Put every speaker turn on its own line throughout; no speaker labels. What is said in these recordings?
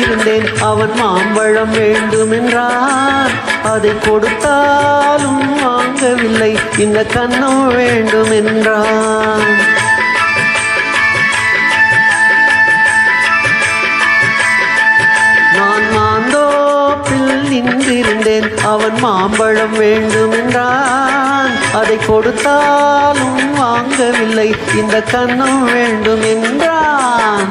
இருந்தேன் அவன் மாம்பழம் வேண்டுமென்றான் அதை கொடுத்தாலும் வாங்கவில்லை. இந்த கண்ணம் வேண்டுமென்றான் நான் மாந்தோப்பில் நின்றிருந்தேன். அவன் மாம்பழம் வேண்டுமென்றான் அதை கொடுத்தாலும் வாங்கவில்லை. இந்த கன்னம் வேண்டும் என்றான்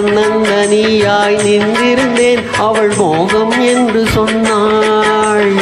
நான் தன்னந்தனியாய் நின்றிருந்தேன். அவள் மோகம் என்று சொன்னாள்.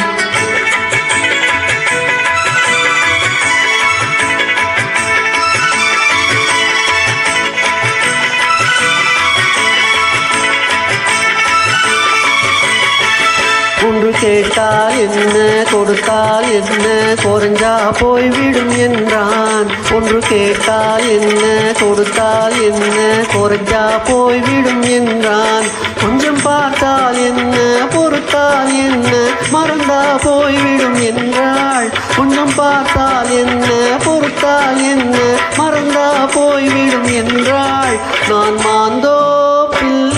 ஒன்று கேட்டால் என்ன? கொடுத்தால் என்ன? குறைஞ்சா போய்விடும் என்றான். ஒன்று கேட்டால் என்ன? கொடுத்தால் என்ன? குறைஞ்சா போய்விடும் என்றான். கொஞ்சம் பார்த்தால் என்ன? பொறுத்தால் என்ன? மறந்தா போய்விடும் என்றாள். கொஞ்சம் பார்த்தால் என்ன? பொறுத்தால் என்ன? மறந்தா போய்விடும் என்றாள். நான் மாந்தோ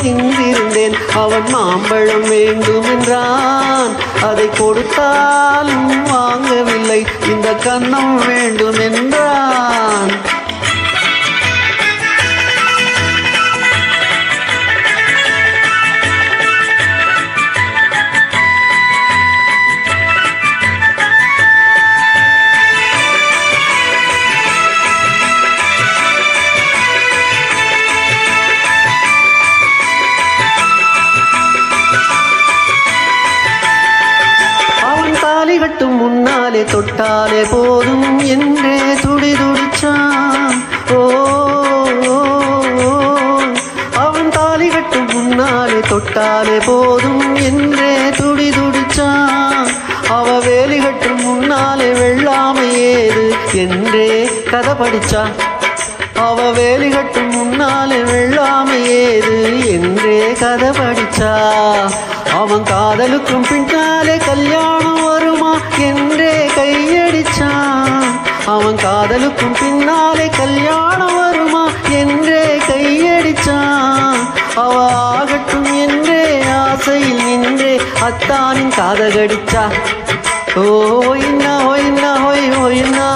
நின்றிருந்தேன் அவன் மாம்பழம் வேண்டும் என்றான் அதை கொடுத்தாலும் வாங்கவில்லை. இந்த கன்னம் வேண்டும் என்றான் தாலி கட்டும் முன்னாலே தொட்டாலே போதும் என்றே துடி துடிச்சான் ஓ அவன் தாலி கட்டும் முன்னாலே தொட்டாலே போதும் என்றே துடி துடிச்சான் அவ வேலி கட்டும் முன்னாலே வெள்ளாமை ஏது என்றே கதை படிச்சான். அவ வேலி கட்டும் முன்னாலே வெள்ளாமை ஏது என்றே கதை படிச்சா. அவன் காதலுக்கும் பின்னாலே கல்யாணம் காதலுக்கும் பின்னாலே கல்யாணம் வருமா என்றே கையடிச்சான் அவ ஆகட்டும் என்றே ஆசையில் நின்றே அத்தானின் காதகடிச்சா ஓ ஒயின்னா ஒயின்னா ஹொய் ஒயின்னா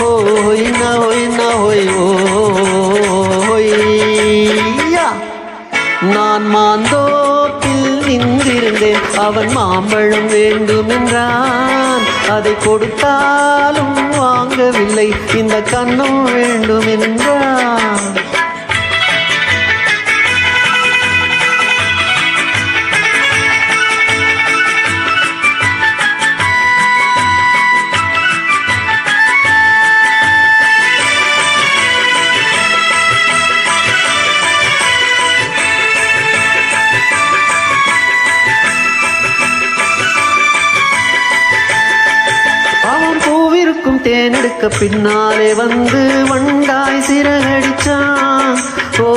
ஓ ஒயின்னா ஒயின்னா ஹொய் ஓ ஹொய்யா நான் மாந்தோ நின்றிருந்தேன் அவன் மாம்பழம் வேண்டும் என்றான் அதை கொடுத்தாலும் வாங்கவில்லை. இந்த கன்னம் வேண்டும் என்றான் பூவிருக்கும் தேனெடுக்க பின்னாலே வந்து வண்டாய் சிறகடிச்சான். ஓ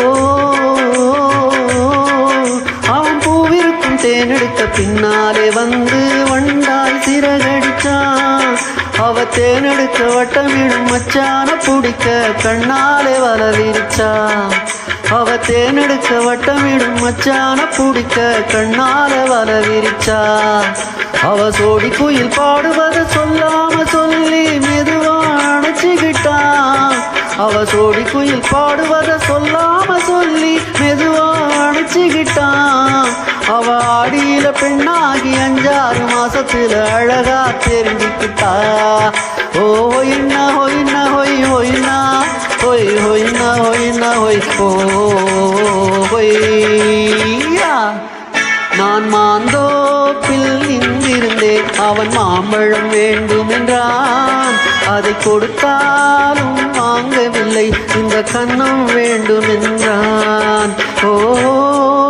அவன் பூவிருக்கும் தேனெடுக்க பின்னாலே வந்து வண்டாய் சிறகடிச்சான். அவ தேனெடுக்க வட்டமிடும் மச்சான பிடிக்க கண்ணாலே வல அவ தேனெடுக்க வட்டமிடும் மச்சான பிடிக்க கண்ணால வல அவ சோடி குயில் பாடுவத சொல்லாம சொல்லி மெதுவா அணைச்சுக்கிட்டான் அவ சோடி குயில் பாடுவத சொல்லாம சொல்லி மெதுவா அணைச்சுக்கிட்டான் அவ ஆடியில பெண்ணாகி அஞ்சாறு மாசத்துல அழகா தெரிஞ்சுக்கிட்டா. ஓ ஒயின்னா ஒயின்னா ஹொய் ஒயின்னா ஹொய் ஒயின்னா ஒயின்னா ஹொய். ஓ ஹொய்யா அவன் மாம்பழம் வேண்டுமென்றான். அதை கொடுத்தாலும் வாங்கவில்லை. இந்த கன்னம் வேண்டுமென்றான். ஓ